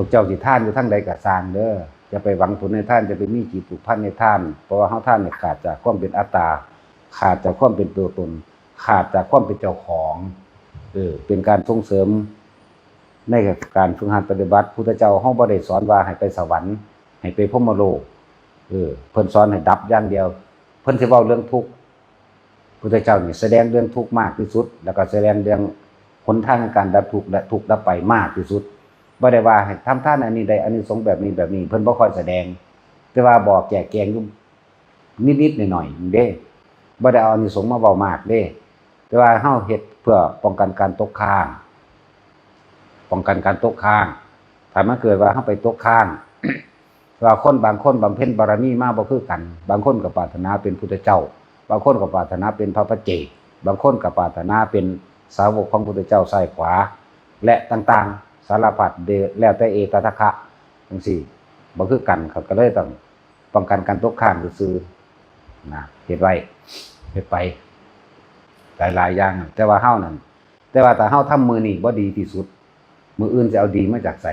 วกเจ้าสิท่านอยู่ทั้งใดก็สร้างเด้ออย่าไปหวังผลในท่านจะไปมีจิตผูกพันในท่าน เพราะว่าเฮาท่านเนี่ยขาดจากความเป็นอัตตา ขาดจากความเป็นตัวตน ขาดจากความเป็นเจ้าของเออเป็นการส่งเสริม ในการฝึกหัดปฏิบัติพุทธเจ้าเฮาบ่ได้สอนว่าให้ไปสวรรค์ ให้ไปพรหมโลกเออเพิ่นสอนให้ดับอย่างเดียว เพิ่นสิเว้าเรื่องทุกข์พุทธเจ้านี่แสดงเรื่องทุกข์มากที่สุด แล้วก็แสดงเรื่องหนทางในการดับทุกข์และทุกข์ดับไปมากที่สุด บ่ได้ว่าให้ทำท่านอันนี้ใดอันนี้สงแบบนี้แบบนี้ เพิ่นบ่ค่อยแสดง แต่ว่าบอกแจกแจงอยู่นิดๆหน่อยๆเด้บ่ได้เอาอันนี้สงมาเว้ามากเด้ แต่ว่าเฮาเฮ็ดเพื่อป้องกันการตกค้าง ป้องกันการตกค้างถ้ามันเกิดว่าเฮาไปตกค้างว่าคนบางคนบำเพ็ญบารมีมากบ่คือกัน บางคนก็ปรารถนาเป็นพุทธเจ้า บางคนก็ปรารถนาเป็นพระปัจเจบางคนก็ปรารถนาเป็นสาวกของพุทธเจ้าซ้ายขวา และต่างๆ สารพัดเดแล้วแต่เอตตะคะจังซี่บ่คือกันเขาก็เลยต้องป้องกันการตกค้างซื่อนะเฮ็ดไว้เฮ็ดไป หลายๆอย่างแต่ว่าเฮานั่นแต่ว่าถ้าเฮาทำมือนี่บ่ดีที่สุด มืออื่นจะเอาดีมาจากไส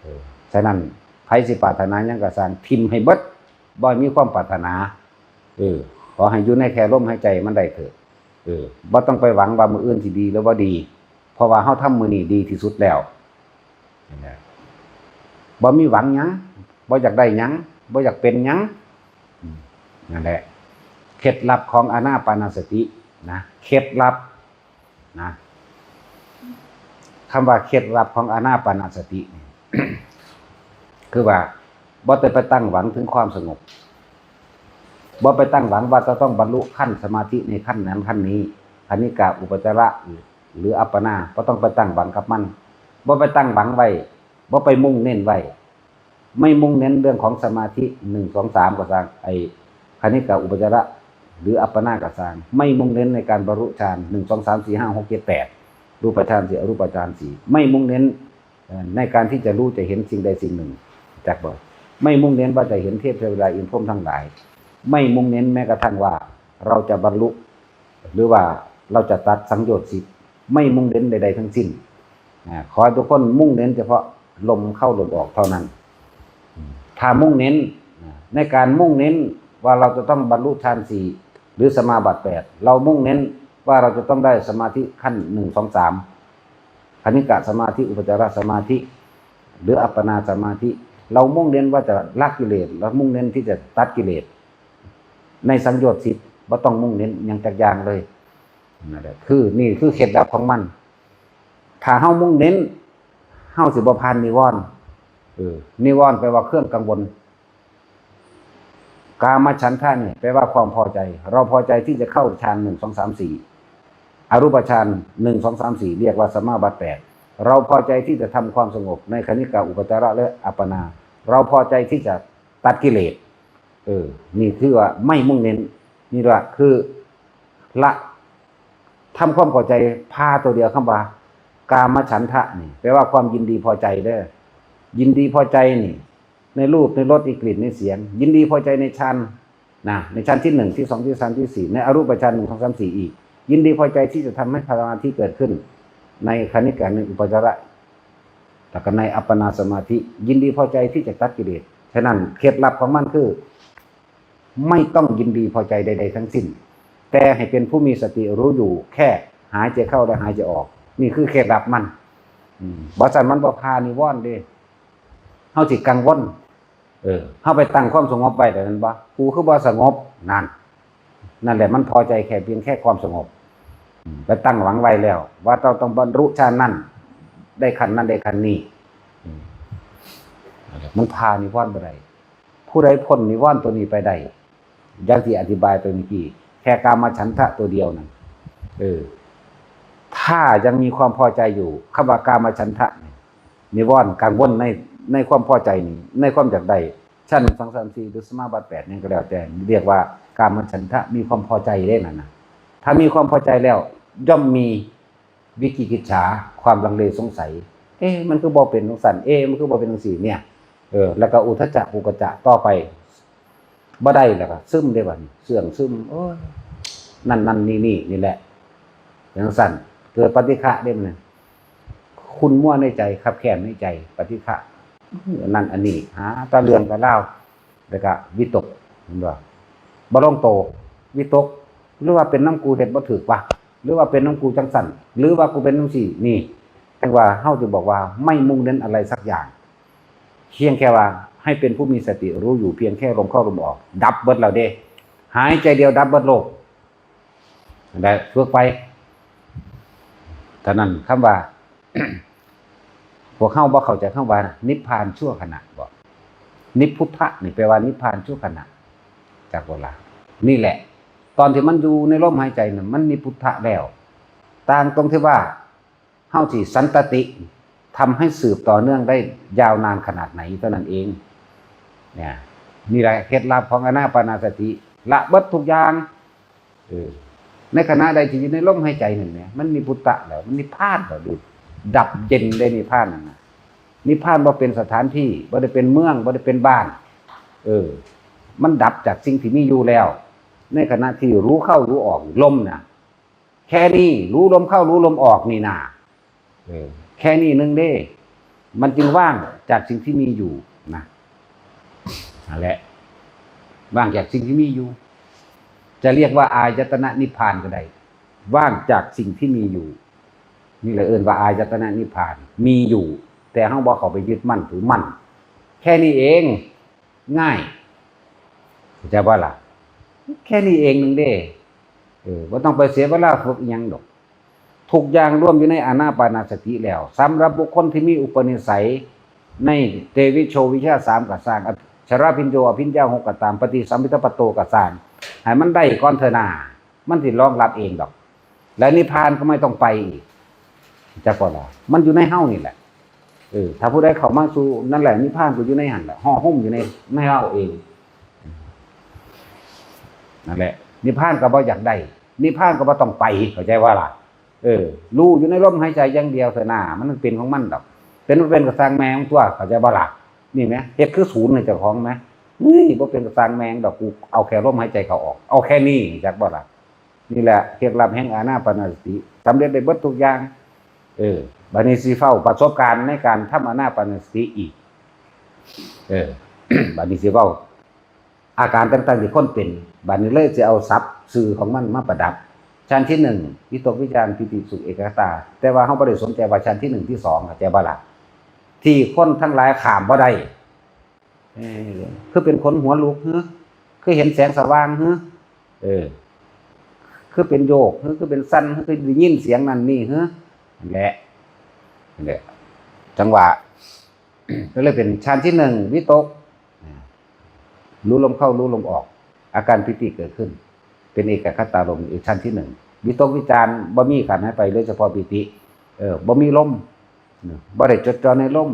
เออฉะนั้นไผสิปรารถนายังก็สางทิมให้เบิดบ่มีความปรารถนาเออขอให้อยู่ในแค่ลมหายใจมันได้เถิดเออบ่ต้องไปหวังว่ามืออื่นสิดีหรือบ่ดี เพราะว่าเฮาทำมือนี้ดีที่สุดแล้วบ่มีหวังหยังบ่อยากได้หยังบ่อยากเป็นหยังนั่นแหละเคล็ดลับของอานาปานสตินะเคล็ดลับนะคำว่าเคล็ดลับของอานาปานสติ คือว่าบ่ได้ไปตั้งหวังถึงความสงบบ่ไปตั้งหวังว่าจะต้องบรรลุขั้นสมาธิในขั้นนั้นขั้นนี้คณิกาอุปจาระ หรืออัปปนาบ่ต้องไปตั้งหวังกับมันบ่ไปตั้งหวังไว้บ่ไปมุ่งเน้นไว้ไม่มุ่งเน้นเรื่องของสมาธิหนึ่งสองสามก็สร้างไอคณิกาอุปจาระหรืออัปปนากสร้าง ไม่มุ่งเน้นในการบรรลุฌานหนึ่งสองสามสี่ห้าหกเจ็ดแปดรูปฌานสี่อรูปฌานสี่ไม่มุ่งเน้นในการที่จะรู้จะเห็นสิ่งใดสิ่งหนึ่งจากบ่ไม่มุ่งเน้นว่าจะเห็นเทพเทวดาอินพรมทั้งหลาย ไม่มุ่งเน้นแม้กระทั่งว่า เราจะบรรลุ หรือว่าเราจะตัดสังโยชน์สิบ ไม่มุ่งเน้นใด ๆ ทั้งสิ้นขอให้ทุกคนมุ่งเน้นเฉพาะลมเข้าลมออกเท่านั้น ถ้ามุ่งเน้นในการมุ่งเน้นว่าเราจะต้องบรรลุฌานสี่หรือสมาบัติแปดเรามุ่งเน้นว่าเราจะต้องได้สมาธิขั้นหนึ่งสองสามคณิกะสมาธิอุปจารสมาธิ หรืออัปปนาสมาธิ เรามุ่งเน้นว่าจะละกิเลสเรามุ่งเน้นที่จะตัดกิเลสในสังโยชน์สิบว่าต้องมุ่งเน้นอย่างจากอย่างเลย นั่นแหละคือ นี่คือเคล็ดลับของมัน ถ้าเฮามุ่งเน้นเฮาสิบ่ผ่านนิวรณ์เออนิวรณ์แปลว่าเครื่องกังวลกามฉันทะเนี่ยแปลว่าความพอใจ เราพอใจที่จะเข้าฌานหนึ่งสองสามสี่อรูปฌานหนึ่งสองสามสี่เรียกว่าสมาบัติแปดเราพอใจที่จะทำความสงบในคณิกาอุปจาระและอัปปนา เราพอใจที่จะตัดกิเลสเออ นี่คือว่าไม่มุ่งเน้น นี่ว่าคือละ ทำความพอใจพาตัวเดียวคำว่า กามฉันทะนี่แปลว่าความยินดีพอใจเด้อยินดีพอใจนี่ ในรูปในรสในกลิ่นในเสียง ยินดีพอใจในชั้นนะในชั้นที่หนึ่งที่สองที่สามที่สี่ในอรูปชั้นหนึ่งสองสามสี่อีก ยินดีพอใจที่จะทำให้พลังที่เกิดขึ้น ในคณิกาในอุปจาระแล้วก็ในอัปปนาสมาธิ ยินดีพอใจที่จะตัดกิเลสฉะนั้นเคล็ดลับของมันคือ ไม่ต้องยินดีพอใจใด ๆ ทั้งสิ้น แต่ให้เป็นผู้มีสติรู้อยู่ แค่หายใจเข้าและหายใจออก นี่คือเคล็ดลับมันบริษัทมันบ่พานิวรณ์เด้เฮาสิกังวลเออเฮาไปตั้งความสงบไว้แต่นั้นบ่กูคือบ่สงบนั่นนั่นแหละมันพอใจแค่เพียงแค่ความสงบไปตั้งหวังไว้แล้ว ว่าเราต้องบรรลุฌานนั้นได้ขันนั้นได้ขันนี้มันพานิวรณ์บ่ไดผู้ใดพ้นนิวรณ์ตัวนี้ไปได้อย่างที่อธิบายไปเมื่อกี้ ค่กามาฉันทะตัวเดียวนั่นเออ ถ้ายังมีความพอใจอยู่คำว่ากามาฉันทะนี่นิวรณ์กังวลในในความพอใจนี้ ในความอยากได้ชั้นสองสามสี่หรือสมาบัติแปดนี่ก็แล้วแต่เรียกว่ากามาฉันทะมีความพอใจได้นั่นนะถ้ามีความพอใจแล้ว ย่อมมีวิกิกิจฉาความลังเลสงสัย เอ๊ะมันคือบ่เป็นสงสันเอ๊ะมันคือบ่เป็นสงสีเนี่ยเออแล้วก็อุทจจะอุกจจะต่อไป บ่ได้แล้วก็ซึมได้บ่เสื่องซึมโอ้ยนั่นนั่นนี่นี่นี่แหละอย่างสั้นเกิดปฏิฆะได้มันคุณมั่วในใจขับแค้นในใจ ปฏิฆะนั่นอันนี้หาตาเรืองตาเล่าแล้วก็วิตกเห็นบ่บ่ลงโต วิตก หรือว่าเป็นน้ำกูเด็ดบ่ถือปะหรือว่าเป็นน้ำกูจังสันหรือว่ากูเป็นน้ำสี่นี่แต่ว่าเฮาจะบอกว่าไม่มุ่งเน้นอะไรสักอย่างเพียงแค่ว่า ให้เป็นผู้มีสติรู้อยู่เพียงแค่ลมเข้าลมออก ดับเบิดเราเด้หายใจเดียวดับเบิดโลกได้ฝึกไปท่านั้นคำว่าพวกเข้าบ่เข้าใจคำว่า นิพพานชั่วขณะบอกนิพพุทธะนี่แปลว่านิพพานชั่วขณะ จากโบราณนี่แหละ ตอนที่มันอยู่ในลมหายใจน่ะมันนิพุทธะแล้วต่างตรงที่ว่าเฮาสิสันตติทำให้สืบต่อเนื่องได้ยาวนานขนาดไหนเท่านั้นเอง เนี่ยนี่แหละเคล็ดลับของอนาปานาสติ ละเบิดทุกอย่างเออในขณะใดที่อยู่ในลมหายใจนั่นเนี่ยมันมีพุทธะแล้วมันนิพพานแล้วดูดับเย็นได้นิพพานนั่นนะนิพพานบ่เป็นสถานที่บ่ได้เป็นเมืองบ่ได้เป็นบ้าน เออ มันดับจากสิ่งที่มีอยู่แล้ว ในขณะที่รู้เข้ารู้ออกลมนะแค่นี้รู้ลมเข้ารู้ลมออกนี่นาเออ แค่นี้นึงเด้ มันจึงว่างจากสิ่งที่มีอยู่นะ นั่นแหละว่างจากสิ่งที่มีอยู่ จะเรียกว่าอายตนะนิพพานก็ได้ว่างจากสิ่งที่มีอยู่ นี่เลยเอิ้นว่าอายตนะนิพพาน มีอยู่ แต่ห้องบอกเขาไปยึดมั่นถือมั่น แค่นี้เองง่ายเข้าใจว่าล่ะ แค่นี้เองหนึ่งเด้เออว่าต้องไปเสียเวลาฝึกยังดอกทุกอย่างร่วมอยู่ในอานาปานาสติแล้วสำหรับบุคคลที่มีอุปนิสัย ในเตวิโชวิชาสามกับสร้างอ ชราพินโยอภิญญาหกกตามปฏิสัมพิทปโตกสางให้มันได้ก้อนเถอะนามันสิรองรับเองดอก และนิพพานก็ไม่ต้องไปอีกจะพอละมันอยู่ในเฮ้านี่แหละเออถ้าผู้ใดเข้ามาสู่นั่นแหละนิพพานก็อยู่ในหันแหละห่อหุ้มอยู่ในในเฮ้าเองนั่นแหละ นิพพานก็บ่อยากได้นิพพานก็บ่ต้องไปเข้าใจว่าล่ะ เออรู้อยู่ในลมหายใจอย่างเดียวเถอะนามันเป็นของมันดอกเป็นบ่เป็นกระสังแมงตัวเข้าใจบ่ล่ะ นี่ไหมเฮ็ดคือศูนย์ในเจ้าของไหมนี่บ่เป็นกระสังแมงดอกกูเอาแค่ลมหายใจเขาออก เอาแค่นี้จักบ่ล่ะนี่แหละเคล็ดลับแห่งอานาปาสติสำเร็จได้เบิดทุกอย่าง เออบัดนี้สิเฝ้าประสบการณ์ในการทำอานาปาสติอีก เออบัดนี้สิเว้าอาการต่างๆที่คนเป็นบัดนี้เลยจะเอาทรัพย์สื่อของมันมาประดับชั้นที่หนึ่งวิตกวิจารณ์ปิติสุขเอกตา แต่ว่าเขาไม่ได้สนใจว่าชั้นที่หนึ่งที่สองเข้าใจบ่ล่ะ ที่คนทั้งหลายขามบ่ได้คือเป็นคนหัวลุกฮ้อคือเห็นแสงสว่างฮ้อเออ คือเป็นโยกฮ้อคือเป็นสั้นฮ้อคือได้ยินเสียงนั่นนี่เฮ้อนั่นแหละนั่นแหละจังหวะก็เลยเป็นชั้นที่หนึ่งวิตก รู้ลมเข้ารู้ลมออก อาการปิติเกิดขึ้น เป็นเอกคตารมอีกชั้นที่หนึ่งวิตกวิจารณ์บ่มีขันให้ไปโดยเฉพาะปิติ เออบ่มีลม บ่ได้จดจ่อในลม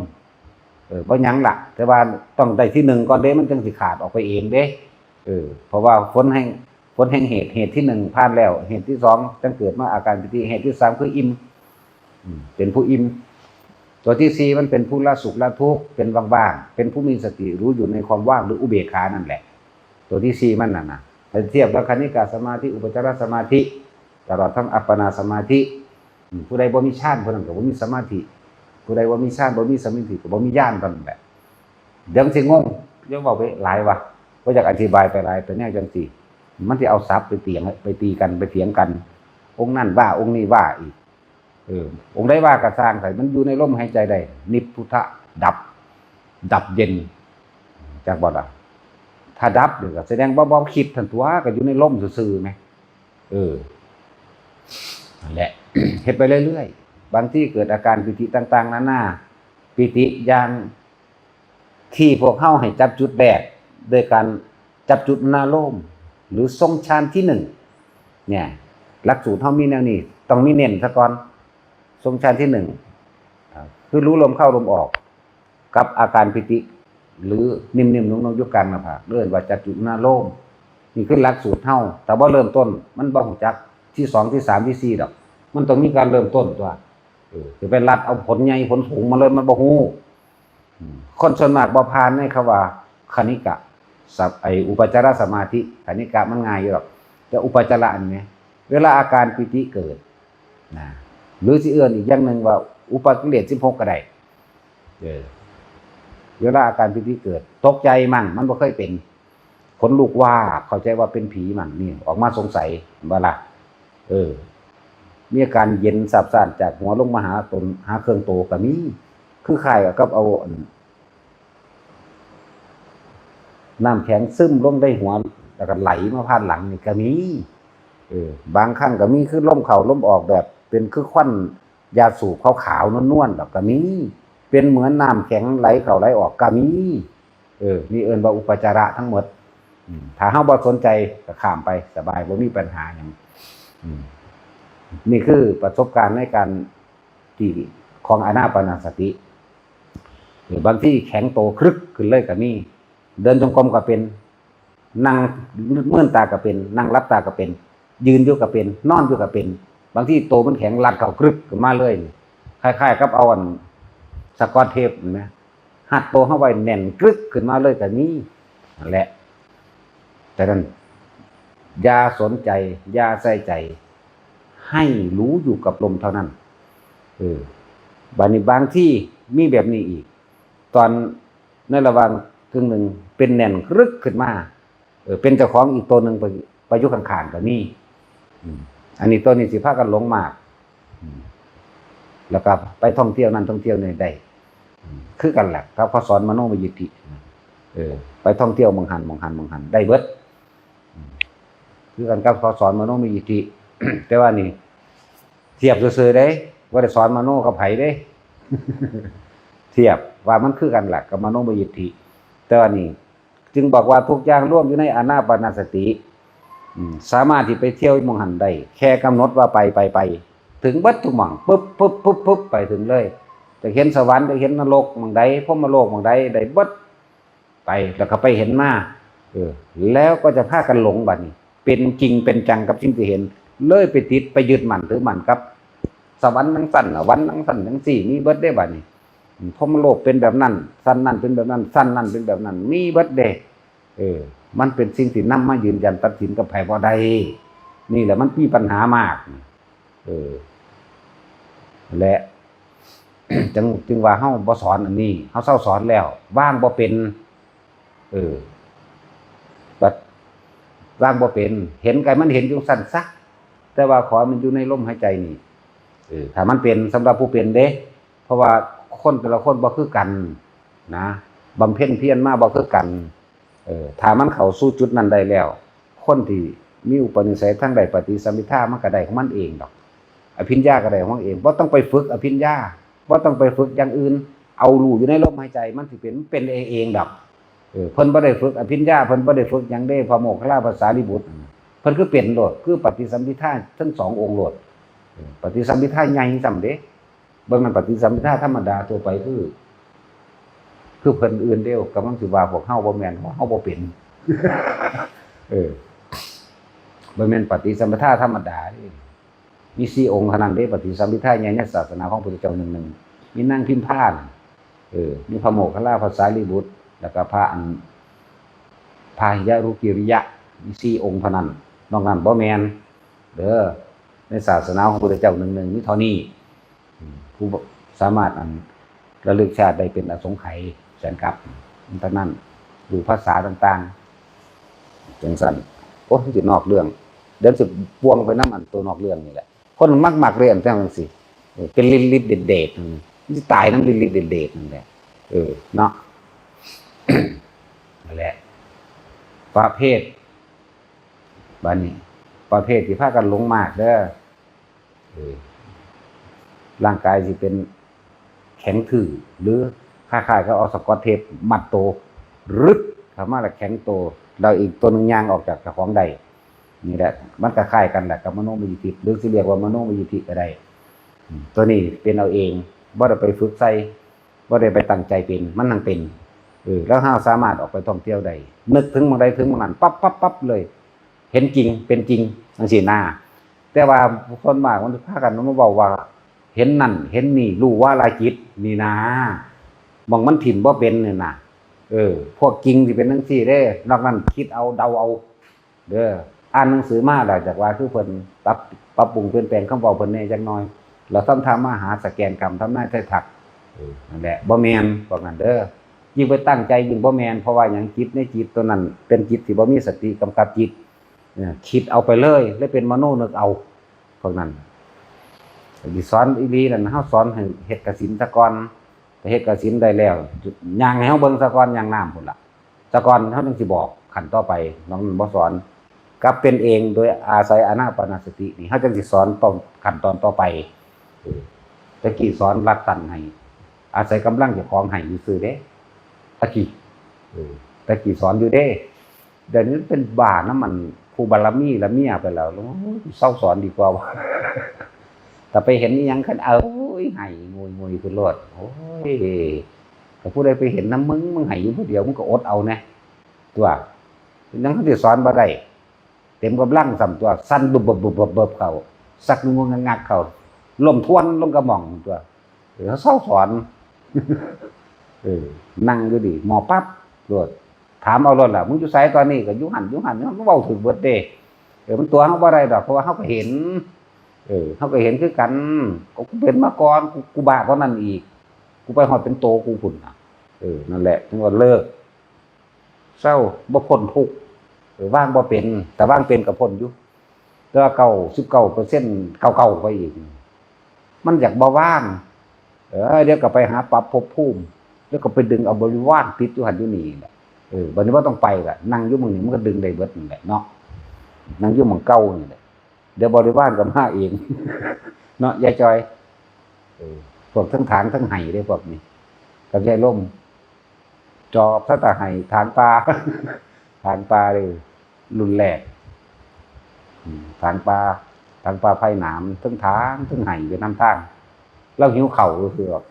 เออบ่ยังละแต่ว่าต้องได้ที่หนึ่งก่อนเด้มันจึงสิขาดออกไปเองเด้เออเพราะว่าฝนแห่งฝนแห่งเหตุเหตุที่หนึ่งผ่านแล้ว เหตุที่สองจึงเกิดมาอาการปิติเหตุที่สามคืออิ่มเป็นผู้อิ่มตัวที่สี่มันเป็นผู้ละสุขละทุกข์เป็นว่างๆเป็นผู้มีสติรู้อยู่ในความว่างหรืออุเบกขานั่นแหละ ตัวที่สี่มันน่ะนะถ้าเทียบแล้วคณิกาสมาธิอุปจารสมาธิตลอดทั้งอัปปนาสมาธิผู้ใดบ่มีฌานผู้นั้นก็บ่มีสมาธิ ผู้ใดบ่ามีฌานบ่มีสมาธิก็บ่มีญาณตอนนั้นแหละเดี๋ยวมันสิงงเดี๋ยวเว้าไปหลายว่ะบ่อยากอธิบายไปหลายเป็นแนวจังซี่มันสิเอาทรัพย์ไปเถียงไปตีกันไปเถียงกัน องค์นั้นว่า องค์นี้ว่าอีก เออ องค์ได้ว่ากระสร้างใส่มันอยู่ในลมหายใจได้นิพพุทธะดับ ดับเย็น จากบ่ล่ะถ้าดับเดี๋ยวก็แสดงว่าบ่คิดทันตัวก็อยู่ในลมซื่อๆไหมเออนั่นแหละเฮ็ดไปเรื่อยๆ บางที่เกิดอาการปิติต่าง ๆนานาปิติอย่างที่พวกเฮาให้จับจุดแรกโดยการจับจุดนาโลม หรือทรงฌานที่หนึ่งเนี่ยหลักสูตรเฮามีแนวนี้ต้องมีเน้นซะก่อนทรงฌานที่หนึ่งคือรู้ลมเข้าลมออก กับอาการปิติ หรือนิ่มๆนุ่มๆยกกลางหน้าผากเรื่อนว่าจัดจุดหน้าโล่มนี่คือหลักสูตรเท่าแต่ว่าเริ่มต้น มันบ่หูจักที่สองที่สามที่สี่ดอก มันต้องมีการเริ่มต้นตัว จะเป็นรัดเอาผลใหญ่ผลสูงมาเลยมันบ่ฮู้คนส่วนมากบ่พานในคำว่าคณิกะสับไออุปจารสมาธิคณิกะมันง่ายอยู่หรอกแต่อุปจาระอันเนี้ยเวลาอาการปิติเกิดนะหรือสิเอื้อนอีกอย่างหนึ่งว่า อุปกิเลส16ก็ได้เออเวลาอาการพิธีเกิด ตกใจมั่ง มันบ่เคยเป็นขนลูกว่าเข้าใจว่าเป็นผีมั่งนี่ ออกมาสงสัยว่าล่ะเออ มีอาการเย็นสับซ่านจากหัวลงมาหาตนหาเครื่องโตก็มีคือคล้ายกับเอาน้ำแข็งซึมลงได้หัวแล้วก็ไหลมาผ่านหลังนี่ก็มีเออบางครั้งก็มีคือล่มเข่าล่มออกแบบ เป็นคือควันยาสูบขาวๆนวลๆดอกก็มีเป็นเหมือนน้ำแข็งไหลเข่าไหลออกก็มีเออนี่เอินว่าอุปจาระทั้งหมดถ้าเฮาบ่สนใจก็ข้ามไปสบายบ่มีปัญหาหยังอืม นี่คือประสบการณ์ในการที่ของอานาปานสติ หรือบางที่แข็งโตครึกขึ้นเลยก็มีเดินจงกรมก็เป็น นั่งเมื่อนตาก็เป็น นั่งรับตาก็เป็น ยืนอยู่ก็เป็น นอนอยู่ก็เป็น บางที่โตมันแข็งรัดเข้ากรึกขึ้นมาเลยคล้ายๆกับเอาอันสกอตเทปเห็นไหมหัดโตเข้าไว้แน่นกรึกขึ้นมาเลยก็มีนั่แหละแต่นั้นอย่าสนใจอย่าใส่ใจ ให้รู้อยู่กับลมเท่านั้น เออบางบางที่มีแบบนี้อีก ตอนในระหว่างครึ่งหนึ่งเป็นแน่นรึกขึ้นมา เออ เป็นเจ้าของอีกตัวหนึ่งไปไปยุคข้างๆกับนี่อันนี้ตัวนี้สิพากันหลงมากแล้วก็ไปท่องเที่ยวนั่นท่องเที่ยวนี่ได้คือกันแหละครับเขาสอนมโนมยิทธิเออ ไปท่องเที่ยวมองหันมองหันมองหันได้เบิดคือกันกับเขาสอนมโนมยิทธิ แต่ว่านี่ เทียบซื่อๆได้ว่าได้สอนมโนกับไผได้ เทียบว่ามันคือกันหละกับมโนมยิทธิแต่ว่านี่ จึงบอกว่าทุกอย่างร่วมอยู่ในอานาปานสติสามารถที่ไปเที่ยวมองหันได้แค่กำหนดว่าไปไปไป ถึงบัดทุกหม่องปุ๊บปุ๊บปุ๊บปุ๊บไปถึงเลยจะเห็นสวรรค์จะเห็นนรกมองใดพรหมโลกมองใดได้บัดไปแล้วก็ไปเห็นมาเออ แล้วก็จะพากันหลงบัดนี้ เป็นจริงเป็นจังกับสิ่งที่เห็น เลยไปติดไปยึดมั่นถือมั่นกับ สวรรค์นังสั้นน่ะวันนังสั้นทั้งสี่มีเบิดได้บัดนี้พมโลกเป็นแบบนั้น สั้นนั่นเป็นแบบนั้น สั้นนั่นเป็นแบบนั้น มีเบิดเดเออ มันเป็นสิ่งที่นำมายืนยันตัดสินกับไผ่บ่ได้นี่แหละมันมีปัญหามาก เออ และจึงจึงว่าเฮาบ่สอนอันนี้เฮาเศร้าสอนแล้วว่างบ่เป็น เออบัดว่างบ่เป็น เห็นไกมันเห็นอยู่สั้นซะ แต่ว่าขอให้มันอยู่ในลมหายใจนี่เออถ้ามันเป็นสำหรับผู้เป็นเด้ เพราะว่าคนแต่ละคนบ่คือกัน นะบำเพ็ญเพียรมาบ่คือกัน เออถ้ามันเข้าสู่จุดนั้นได้แล้ว คนที่มีอุปนิสัยทั้งใดปฏิสัมพิทามันก็ได้ของมันเองดอก อภิญญาก็ได้ของมันเองบ่ต้องไปฝึกอภิญญาบ่ต้องไปฝึกอย่างอื่น เอารู้อยู่ในลมหายใจ มันสิเป็นเป็นเองเองดอกเออเพิ่นบ่ได้ฝึกอภิญญาเพิ่นบ่ได้ฝึกหยังเด้พระโมคคัลลาภาษาลิบุตร เพิ่นคือเป็นโหลดคือปฏิสัมพิทาทั้งสององค์โหลดปฏิสัมพิทาใหญ่สำเด้เบิ่งมันปฏิสัมพิทาธรรมดาตัวไปคือ คือเพิ่นอื่นเดียวกำลังสิว่าพวกเฮาบ่แม่นเพราะเฮาบ่เป็นเออบ่แม่นปฏิสัมพิทาธรรมดาเด้มีสี่องค์เท่านั้นเด้ปฏิสัมพิทาใหญ่ในศาสนาของพระพุทธเจ้าหนึ่งๆมีนางพิมพาน่ะเออ มีพระโมคคัลลาภาษาลิบุตร แล้วก็พระอันพาหิยะรุกิริยะ มีสี่องค์เท่านั้น นอกนั้นบ่แมนเด้อในศาสนาของพระพุทธเจ้าหนึ่งหนึ่งนี่เท่านี้ผู้สามารถอันระลึกชาติได้เป็นอสงไขยแสนกับมันเท่านั้นดูภาษาต่างๆจังสันโอ้จิตนอกเรื่อง เดินสิพวงไปน้ำอันตัวนอกเรื่องนี่แหละ คนมักมักเรียนแท้จังสิเป็นลิลิเด็ดเด็ดนั่ตายน้ำลิลิเด็ดเด็ดนั่นแหละเออเนาะนั่นแหละประเภท บ้านนี้ประเภทที่พากันหลงมากเด้อร่างกายสิเป็นแข็งทื่อหรือคล้ายๆก็เอาสกอตเทปมัดโตรึดคำว่าละแข็งโต เราอีกตัวหนึ่งยางออกจากเจ้าของใดนี่แหละ มันก็คล้ายกันแหละกับมโนมยิทธิหรือสิเรียกว่ามโนมยิทธิก็ได้ตัวนี้เป็นเอาเองบ่ได้ไปฝึกใส่บ่ได้ไปตั้งใจเป็นมันนั่งเป็นเออแล้วห้าสามารถออกไปท่องเที่ยวได้นึกถึงบางใดถึงบางนั้นปั๊บปั๊บปั๊บเลย เห็นจริงเป็นจริงจังซี่นาแต่ว่าคนมากมันพากันมาบอกว่า เห็นนั่น เห็นนี่รู้ว่าลายจิตนี่นะมองมันถิ่มบ่าเป็นเนี่ยนะเออ พวกจริงที่เป็นจังซี่เด้นอกนั้นคิดเอาเดาเอา เด้ออ่านหนังสือมาได้จากว่าคือเพิ่นปรับปรับปรุงเปลี่ยนแปลงคำเว้าเพิ่นแหน่จักหน่อยเราทำทำมาหาสแกนกรรมทำหน้าไทยถักนั่นแหละบ่แมนบอกนั่นเด้อยิ่งไปตั้งใจยิ่งบ่แมนเพราะว่าอย่างจิตในจิตตัวนั้น เป็นจิตที่บ่มีสติกำกับจิต คิดเอาไปเลยแล้วเป็นมโนนึกเอาพวกนั้นดิสอนอีหลีนั่นเฮาสอนให้เฮ็ดกสินตะกอนแต่เฮ็ดกสินได้แล้วย่างให้เฮาเบิ่งตะกอนย่างน้ำพุ่นล่ะตะกอนเฮาจึงสิบอกขันต่อไปน้องบ่สอนกลับเป็นเองโดยอาศัยอานาปาสตินี่เขาจะสิสอนต้นขั้นตอนต่อไปตะกี้สอนรัดตันให้อาศัยกำลังเจ้าของให้อยู่ซื่อเด้ตะกี้ตะกี้สอนอยู่เด้เดี๋ยวนี้เป็นบ้าน้ำมัน ผู้บารมีละเมียไปแล้วโอ้ยเศร้าสอนดีกว่าแต่ไปเห็นยังคันเอาโอ้ยให้งวยงวยขึ้นรถโอ้ยแต่ผู้ใดไปเห็นน้ำมึงมึงให้อยู่ผู้เดียวมึงก็อดเอานะตัวนังเขาจะสอนบ่ได้เต็มกำลังสำตัว สั้นบุบบุบบุบบุบเขาสักงวงงักเขาล่มทวนลงกระหม่องตัวเขาเศร้าสอนเออนั่งอยู่ดิหมอปั๊บรวด ถามเอารถล่ะมึงอยู่ไสตอนนี้ก็อยู่หันอยู่หันมันเว้าถึงเบิดเด้เออมันตัวเขาบ่ได้ดอกเพราะว่าเขาก็เห็น เออเขาก็เห็นคือกันก็กูเป็นมาก่อนกูกูบ้าตอนนั้นอีก กูไปหอดเป็นโตกูพุ่นน่ะเออนั่นแหละถึงว่าเลิกเศร้าบ่พ้นทุกข์เออว่างบ่เป็น แต่ว่างเป็นกับพ้นอยู่แต่ว่าเก่าสิบเก้าเปอร์เซ็นต์เก่าเก่าไปอีกมันอยากบ่ว่าง เออเดี๋ยวก็ไปหาปรับภพภูมิแล้วก็ไปดึงเอาบริวารติดอยู่หันอยู่นี่แหละ เออบัดนี้ว่าต้องไปละนั่งยู่มึงนี่มันก็ดึงได้เบิดนั่นแหละเนาะนั่งยู่มึงเก่านี่แหละเดี๋ยวบริวารก็มาเอง เนาะยายจอยเออพวกทั้งถางทั้งไห้ได้พวกนี้กับยายล่ม จอบถ้าตาไห้ถางปลาทางปลาเลยรุนแรงอืมทางปลาทางปลาไผ่หนามทั้งทางทั้งไห่ไปน้ำท่างเราหิวเข่าก็คือแบบ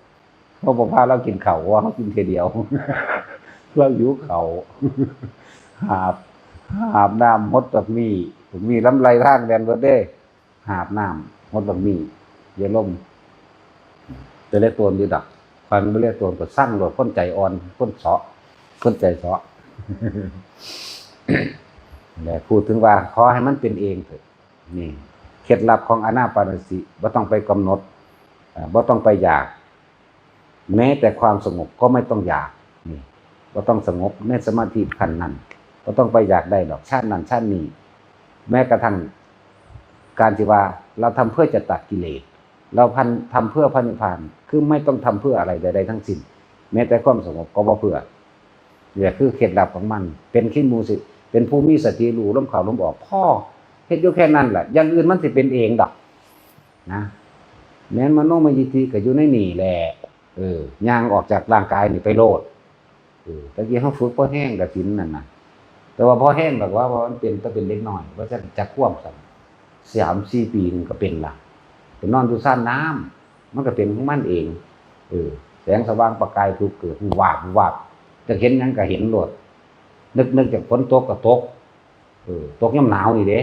เขาบอกว่าเรากินเข่าว่าเขากินเทเดียว เราหิวเขาหาบหาบน้ำมดแบบมีมีลำไรทางแดนเบดเด้หาบน้ำมดแบบมีเยล่มจะเรียกตัวดีดักฟันไม่เรียกตัวก็สั้นหลดพ้นใจอ่อนพ้นเสาะพ้นใจเสาะแต่พูดถึงว่าขอให้มันเป็นเองเถอะนี่เคล็ดลับของอนาปานสติบ่าต้องไปกำหนดอ่าต้องไปอยาก แม้แต่ความสงบก็ไม่ต้องอยาก นี่บ่ต้องสงบในสมาธิขั้นนั้นบ่ต้องไปอยากได้ดอกชาตินั้นชาตินี้ แม้กระทั่งการที่ว่าเราทำเพื่อจะตัดกิเลสเราพันทำเพื่อพระนิพพานคือไม่ต้องทำเพื่ออะไรใดๆทั้งสิ้น แม้แต่ความสงบก็บ่เพื่อเนี่ยคือเคล็ดลับของมัน เป็นขี้มูสิเป็นผู้มีสติรู้ล้มเข่าล้มออกพ่อเฮ็ดอยู่แค่นั้นแหละอย่างอื่นมันสิเป็นเองดอกนะแม้นมโนมยิธิก็อยู่ในนี่แหละเออย่างออกจากร่างกายนี่ไปโลด เออตะกี้เขาฝึกพอแห้งกับสินนั่นนะแต่ว่าพอแห้งแบบว่าเพราะมันเป็นก็เป็นเล็กน้อยว่าจะนั้นจะควบสัมสามสี่ปีนึงก็เป็นละเป็นนอนอยู่ซ่านน้ำมันก็เป็นของมันเอง เออ แสงสว่างประกายถูกเกิดวาบวาบจะเห็นยังก็เห็นโลดนึกนึกจากฝนตกก็ตก เออ ตกย่ำหนาวนี่เด้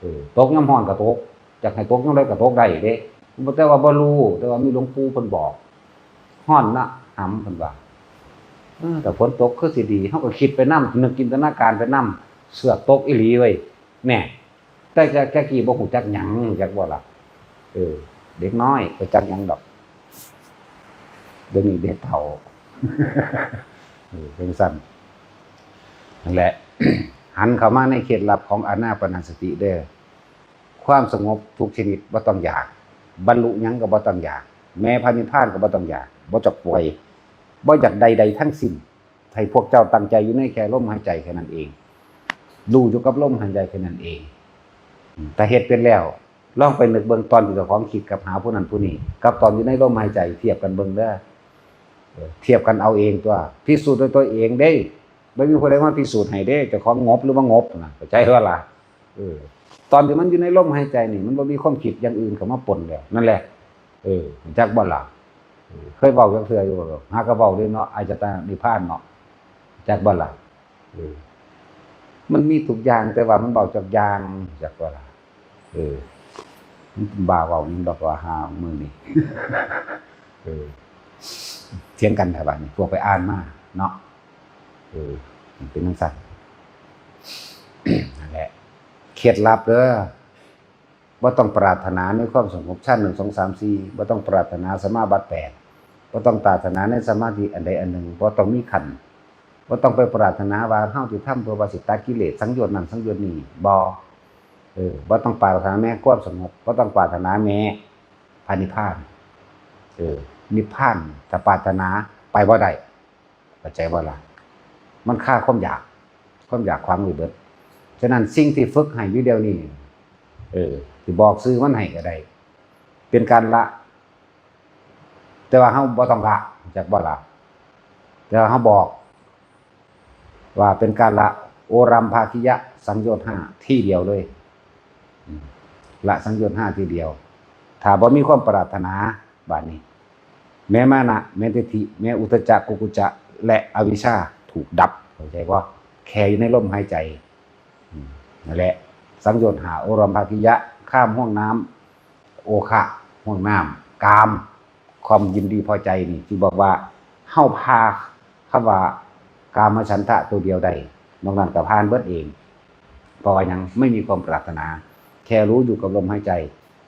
เออ ตกย่ำร้อนก็ตกจากให้ตกย่ำไรก็ตกได้เด้แต่ว่าบ่รู้แต่ว่ามีหลวงปู่เพิ่นบอกฮ้อนนะหำเพิ่นว่า แต่ฝนตกคือสิดีเฮาก็คิดไปนำนึกจินตนาการไปนำเสือกตกอีหลีไว้แน่แต่จะแค่กี่บ่ฮู้จักหยังจักบ่ล่ะเออ เด็กน้อยก็จักหยังดอกเดี๋ยวนี้เด็กเฒ่าเออเป็นสั้นนั่นแหละ หันเข้ามาในเคล็ดลับของอานาปานสติเด้อความสงบทุกชนิดบ่ต้องอยาก บรรลุหยังก็บ่ต้องอยาก แม้พระนิพพานก็บ่ต้องอยากบ่จักป่วย บ่อยากใด ๆ ทั้งสิ้นให้พวกเจ้าตั้งใจอยู่ในแค่ลมหายใจแค่นั้นเอง ดูอยู่กับลมหายใจแค่นั้นเอง แต่เฮ็ดเป็นแล้วลองไปนึกเบิ่งตอนที่เจ้าของคิดกับหาผู้นั้นผู้นี้กับตอนอยู่ในลมหายใจเทียบกันเบิ่งเด้อเทียบกันเอาเองตัวพิสูจน์ด้วยตัวเองได้ไม่มีคนใดมาพิสูจน์ให้ได้เจะของงบหรือว่างบนะใจว่าล่ะเออ ตอนที่มันอยู่ในลมหายใจนี่ มันบ่มีความคิดอย่างอื่นเข้ามาปนแล้วนั่นแหละ เออจักบ่ล่ะ เคยเว้าจักเทืออยู่บ่หากระเว้าด้วยเนาะอาจจะตานิพพานเนาะจักบ่ล่ะมันมีทุกอย่างแต่ว่ามันเบาจากยางจักบ่ล่ะเออมันเป็นบาเว้ามันดอกว่าหามือนี้เออเทียงกันแถวบ้านนี่พวกไปอ่านมาเนาะเออเป็นนังสัตว์นั่นแหละเคล็ดลับเด้อบ่ต้องปรารถนาในความสงบชั้นหนึ่งสองสามสี่บ่าต้องปรารถนาสมาบัติแปด บ่ต้องปรารถนาในสมาธิอันใดอันหนึ่งบ่ต้องมีขันธ์บ่ต้องไปปรารถนาว่าเฮาสิทำเพื่อว่าสิตัดกิเลสสังโยชน์นั้นสังโยชน์นี้บ่เออบ่าต้องปรารถนาแม้ความสงบบ่ต้องปรารถนาแม้พระนิพานเออนิพานถ้าปรารถนาไปบ่ได้เข้าใจบ่ละมันฆ่าความอยากความอยากความรู้เบิดฉะนั้นสิ่งที่ฝึกให้อยู่เดียวนี้เออที่บอกซื้อมันให้ก็ได้เป็นการละ แต่ว่าเฮาบ่ต้องละจากบ่ละแต่ว่าเฮาบอก ว่าเป็นการละ โอรัมภาคิยะ สังโยชน์ห้าที่เดียวเลยละสังโยชน์ห้าที่เดียว ถ้าบ่มีความปรารถนาบาดนี้ แม้มานะแม้ทิฏฐิแม้อุตจักกุกุจะ และอวิชชาถูกดับเข้าใจว่าแค่อยู่ในลมหายใจนั่นแหละ สังโยชน์หาโอรัมภาคิยะ ข้ามห้องน้ำโอคะห้องน้ำกาม ความยินดีพอใจนี่ที่บอกว่าเฮาพาคำว่ากามฉันทะตัวเดียวใดนอกนั้นกับพานเบิดเองเพราะว่ายังไม่มีความปรารถนา แค่รู้อยู่กับลมหายใจ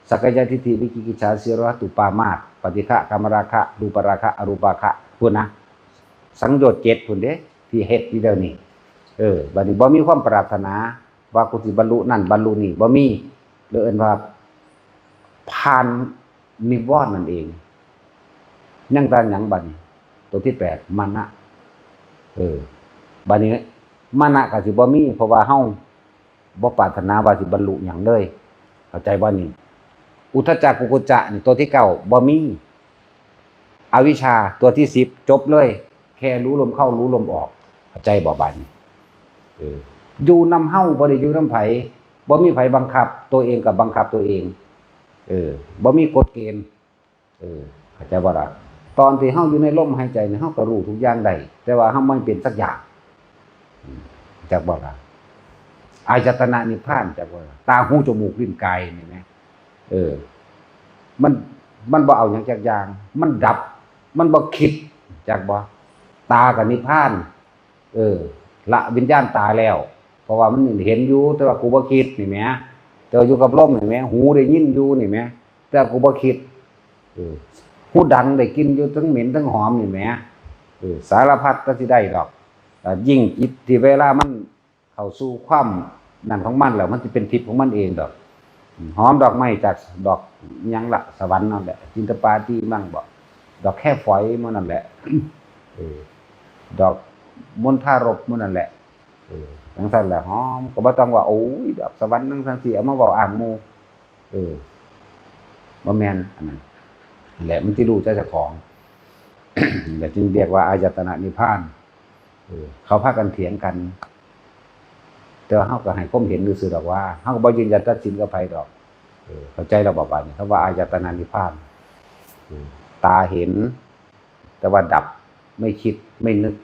สักกายทิฏฐิวิกิกิจฉาสียรตุปามาตปฏิฆะกามราคะรูปราคะอรูปราคะพูดนะ สังโยชน์เจ็ดพุนเด้ที่เฮ็ดที่เดียวนี้เออบัดนี้บ่มีความปรารถนา ว่ากูสิบรรลุนั่นบรรลุนี่บ่มีหรือเอินว่าผ่านนิวรณ์นั่นเอง ยังตาหยังบัดนี้ตัวที่แปดมานะเออบัดนี้มานะก็สิบ่มีเพราะว่าเฮาบ่ปรารถนาว่าสิบรรลุหยังเลยเข้าใจบ่นี่อุทจักกุกุจะนี่ตัวที่เก้าบ่มีอวิชชาตัวที่สิบจบเลย แค่รู้ลมเข้ารู้ลมออกเข้าใจบ่บัดนี้เอออยู่นำเฮ้าบ่ได้อยู่นำไผบ่มีไผบังคับ ตัวเองกับบังคับตัวเอง เออบ่มีกฎเกณฑ์เออเข้าใจบ่ล่ะ ตอนที่เฮาอยู่ในลมหายใจเนี่ยเฮาก็รู้ทุกอย่างได้แต่ว่าเฮาไม่เป็นสักอย่างจักบ่ล่ะอายตนะนิพพานจักบ่ล่ะตาหูจมูกลิ้นกายนี่แหมเออ มันมันบ่เอาหยังจักอย่าง มันดับ มันบ่คิดจักบ่ตากับนิพพาน เออ ละวิญญาณตายแล้ว เพราะว่ามันเห็นอยู่ แต่ว่ากูบ่คิดนี่แหมแต่อยู่กับลมนี่แหมหูได้ยินอยู่นี่แหมแต่กูบ่คิด เออ หูดังได้กินอยู่ทั้งเหม็นทั้งหอมนี่แหมสารพัดก็สิได้ดอกยิ่งจิที่เวลามันเข้าสู่ความนั่นของมันแล้วมันสิเป็นทิพย์ของมันเองดอก หอมดอกไม้จากดอกยังละสวรรค์นั่นแหละจินตปาที่มั่งบ่ดอกแค่ฝอยมันนั่นแหละดอกมณฑารบมันนั่นแหละเออจังซั่นแหละหอมก็บ่ต้องว่าโอ้ยดอกสวรรค์จังซั่นสิเอามาเว้าอ้างมูเออบ่แมนอันนั้น แหละมันสิรู้เจ้าของแต่จึงเรียกว่าอายตนะนิพพานเขาพากันเถียงกัน แต่ว่าเฮาก็ให้คมเห็นซื่อดอกว่าเฮาก็บ่ยืนยันตัดสินกับไผดอกเออเข้าใจเราบ่บาดนี้คำว่าอายตนะนิพพานตาเห็น แต่ว่าดับไม่คิดไม่นึก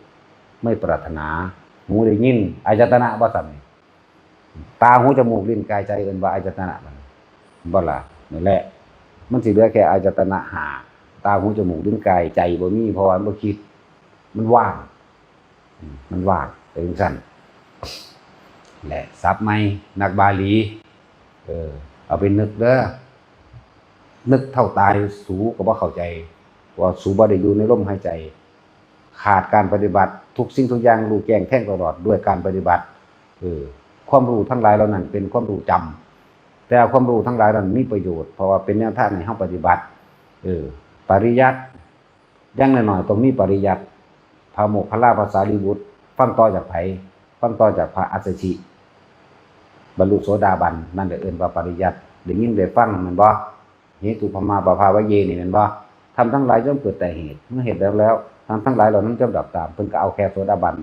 ไม่ปรารถนา หูได้ยินอายตนะบ่สั่นตาหูจมูกลิ้นกายใจเอินว่าอายตนะมันบ่ละนั่นแหละ มันสิเหลือแค่อายตนะหา ตาหูจมูกลิ้นกายใจบ่มีเพราะว่ามันบ่คิด มันว่าง มันว่างเป็นสั่นแหละศัพท์ใหม่นักบาลี เออ เอาไปนึกเด้อนึกเท่าตายสูก็บ่เข้าใจ ว่าสูบ่ได้อยู่ในลมหายใจ ขาดการปฏิบัติ ทุกสิ่งทุกอย่างรู้แจ้งแท่งตลอดด้วยการปฏิบัติ เออความรู้ทั้งหลายเหล่านั้น เป็นความรู้จำ แต่ความรู้ทั้งหลายนั้นมีประโยชน์เพราะว่าเป็นแนวทางในห้องปฏิบัติเออปริยัติอยังหน้อยๆต้องมีปริยัติพระโมกขลาภาษาลีบุตรฟังต่อจากไผฟังต่อจากพระอัสสชิ บรรลุโสดาบันนั่นเดเอิ้นว่าปริยัติได้ยินได้ฟังมันบ่เหตุปมาปภาวะเยนี่มันบ่ทำทั้งหลายย่อมเกิดแต่เหตุเมื่อเหตุแล้วแล้วทำทั้งหลายเหล่านั้นจำดับตามเพิ่นก็เอาแค่โสดาบัน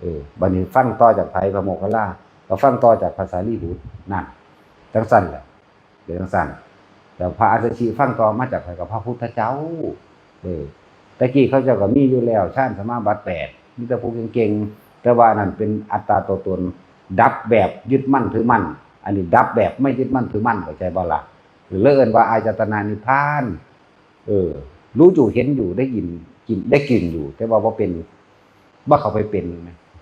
เออบัดนี้ฟังต่อจากไผพระโมคคัลลาก็ฟังต่อจากภาษาลีบุตรนั่น จังสั้นแหละเดี๋ยวจังสั้นแต่พระอัสสชิฟังต่อมาจากไผกับพระพุทธเจ้าเออตะกี้เขาเจ้าก็มีอยู่แล้วชาติสมาบัติแปดมีแต่ผู้เก่งๆแต่ว่านั่นเป็นอัตตาตัวตน ดับแบบยึดมั่นถือมั่น อันนี้ดับแบบไม่ยึดมั่นถือมั่นเข้าใจบ่ละหรือเลิ่อนว่าอายตนานิพาน เออ รู้อยู่เห็นอยู่ได้ยินกินได้กลิ่นอยู่ แต่ว่าบ่เป็นบ่าเขาไปเป็น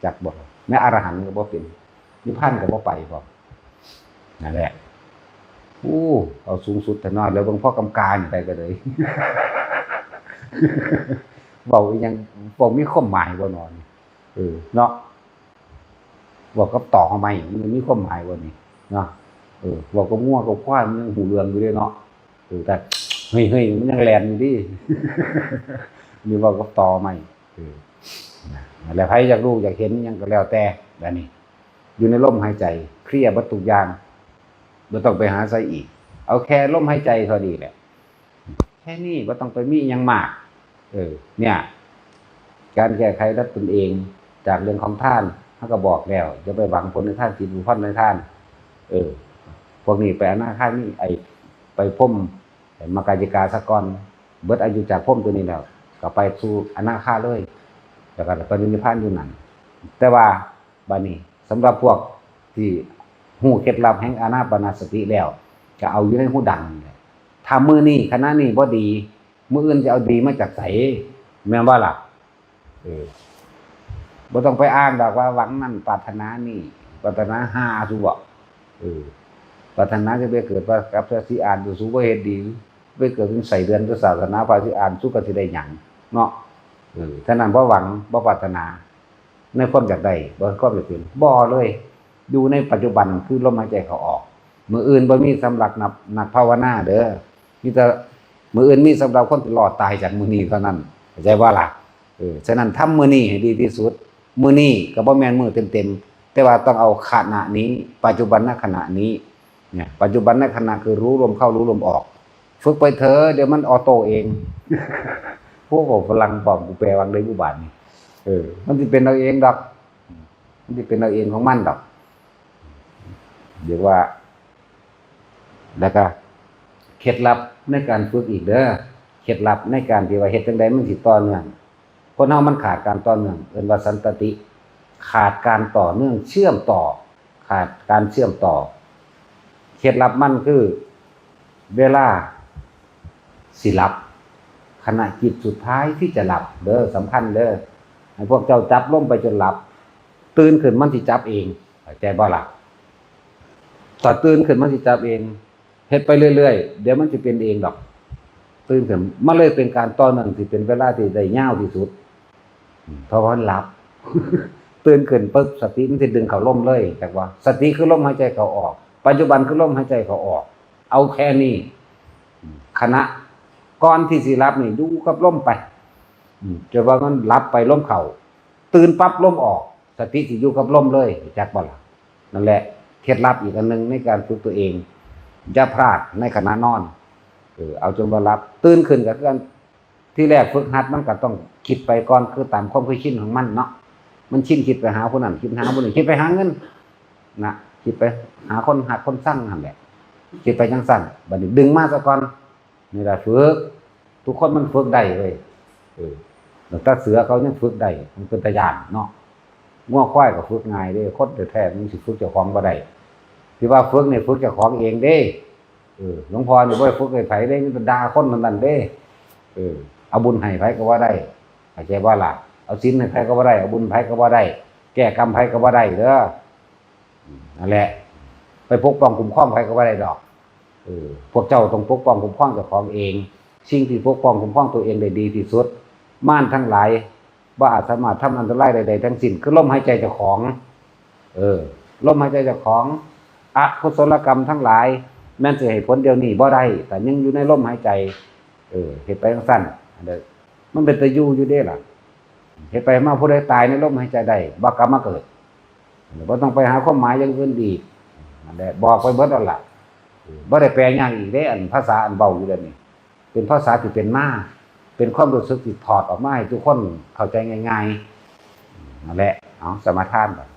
จักบ่แม้อรหันต์ก็บ่เป็นนิพพานก็บ่ไปบ่ นั่นแหละอู้เอาสูงสุดแต่นอยแล้วบิ่งพ่อกำการไปก็เลยบอกยังบอกมีความหมายบ่านอนเออเนาะบอกกับต่อทำไมมันมีความหมายบ่านี่เนาะเออบอกกับง่วกับควายมันยังหูเรืองอยู่เลยเนาะเออแต่เฮ้ยเฮ้ยมันยังแลนอยู่ดิมีบอกกับต่อไหมเออนั่นแหละใครอยากรู้อยากเห็นยังก็แล้วแต่แบบนี้ อยู่ในลมหายใจ เคลียร์วัตถุกอย่าง ไม่ต้องไปหาใส่อีก เอาแค่ลมหายใจเท่านี้แหละแค่นี้ก็ต้องไปมียังมาก เออ เนี่ย การแก้ไขรัดตนเองจากเรื่องของท่านท่านก็บอกแล้วจะไปหวังผลในท่านจิตบุพพันในท่าน เออ พวกนี้ไปอนาคานี่ไอไปพ่มมากาจิกาสกอนเบิดอายุจากพ่มตัวนี้แล้วก็ไปสู่อนาคาเลยแล้วก็ปฏินิพพานอยู่นั่นแต่ว่าบานี้สำหรับพวกที่ หูเคล็ดลับแห่งอานาปาสติแล้ว จะเอาอยู่ในหูดังถ้ามือนี้คณะนี้บ่ดีมืออื่นจะเอาดีมาจากไสแม่นว่าล่ะเออบ่ต้องไปอ้างดอกว่าหวังนั่นปรารถนานี่ปรารถนาหาสุบ่เออปรารถนาจะไปเกิดว่ากับพระสิอ่านอยู่สูบ่เฮ็ดดีไปเกิดเป็นใส่เดือนพระศาสนาพระสิอ่านสุก็สิได้หยังเนาะเออฉะนั้นบ่หวังบ่ปรารถนา ในความอยากได้บ่ความอยากเป็นบ่เลย อยู่ในปัจจุบันคือลมหายใจเขาออก มืออื่นบ่มีสำหรับนักนักภาวนาเด้อมีแต่มืออื่นมีสำหรับคนที่รอดตายจากมือนี้เท่านั้นเข้าใจว่าล่ะเออฉะนั้นทำมือนี้ให้ดีที่สุด มือนี้ก็บ่แม่นมือเต็มๆแต่ว่าต้องเอาขณะนี้ ปัจจุบันณขณะนี้เนี่ยปัจจุบันณขณะคือรู้ลมเข้ารู้ลมออกฝึกไปเถอะเดี๋ยวมันออโต้เอง พวกผมฝรั่งบอกกูแปลวังได้กูบาทนี่เออ มันสิเป็นเอาเองดอก มันสิเป็นเอาเองของมันดอก เดี๋ยวว่า แล้วก็เคล็ดลับในการฝึกอีกเด้อเคล็ดลับในการที่ว่าเฮ็ดจังไดมันสิต่อเนื่องคนเฮามันขาดการต่อเนื่องเอิ้นว่าสันตติ ขาดการต่อเนื่องเชื่อมต่อ ขาดการเชื่อมต่อ เคล็ดลับมันคือ เวลาสิหลับ ขณะจิตสุดท้ายที่จะหลับเด้อสำคัญเด้อให้พวกเจ้าจับล่มไปจนหลับ ตื่นขึ้นมันสิจับเองเข้าใจบ่ล่ะ ตอนตื่นขึ้นมันสิจับเองเฮ็ดไปเรื่อยๆ เดี๋ยวมันจะเป็นเองดอก ตื่นขึ้นมันเลยเป็นการต่อเนื่องที่เป็นเวลาที่ได้ยาวที่สุด เพราะว่ามันหลับ ตื่นขึ้นปึ๊บสติมันจะดึงเขาล่มเลย แต่ว่า สติคือลมหายใจเขาออก ปัจจุบันคือลมหายใจเขาออก เอาแค่นี้คณะก่อนที่สิรับนี่ดูกับลมไปจะว่ามันรับไปลมเข่าตื่นปั๊บลมออก สติสิอยู่กับลมเลยจักบ่ละนั่นแหละ เคล็ดลับอีกอันหนึ่งในการฝึกตัวเองอย่าพลาดในขณะนอนเออเอาจนว่ารับ ตื่นขึ้นกับการที่แรกฝึกหัดมันก็ต้องคิดไปก่อนคือตามความเคยชินของมันเนาะมันชินคิดไปหาคนนั้นคิดหาคนนี้คิดไปหาเงินนะคิดไปหาคนหาคนสร้างนั่นแหละคิดไปจังสั่นบัดนี้ดึงมาซะก่อนนี่แหละฝึก ทุกคนมันฝึกได้เลยเออแล้วถ้าเสือเขายังฝึกได้มันเป็นตะยานเนาะง่วงควายก็ฝึกง่ายเด้คนแท้มันสิฝึกเจ้าของบ่ได้ ที่ว่าฝึกนี่ยฝึกจ้าของเองเด้หลวงพ่อนี่บ่ได้ฝึกให้ไผเด้นี่มันดาคนมันนั่นเด้เออเอาบุญให้ไผก็ว่าได้เข้าใจบ่าล่ะเอาศีลให้ไผก็บ่าได้เอาบุญไผก็บ่าได้ แก้กรรมไผก็บ่าได้เด้อนั่นแหละ ไปปกป้องคุ้มครองไผก็บ่าได้ดอกเออพวกเจ้าต้องปกป้องคุ้มครองจ้าของเองสิ่งที่ปกป้องคุ้มครองตัวเองได้ดีที่สุด ม่านทั้งหลายว่าอาจสามารถทำอันตรายใดๆทั้งสิ้นคือลมหายใจเจ้าของ เออลมหายใจเจ้าของ อกุศลกรรมทั้งหลาย แม้นสิให้ผลเดียวนี้บ่ได้แต่ยังอยู่ในลมหายใจ เออเฮ็ดไปสั้นเด้อมันเป็นตะยูอยู่เด้ล่ะเฮ็ดไปมาผู้ใดตายในลมหายใจได้บ่กรรมมาเกิดบ่ต้องไปหาความหมายอย่างอื่นดีกนั่นแหละบอกไปเบิดแล้วล่ะบ่ได้แปลหยังอีกเด้อันภาษาอันเบาอยู่เดี๋ยวนี้เป็นภาษาที่เป็นมาเป็นความรู้สึกที่ถอดออกมาให้ทุกคนเข้าใจง่ายๆนั่นแหละเอาสมาทานก่อน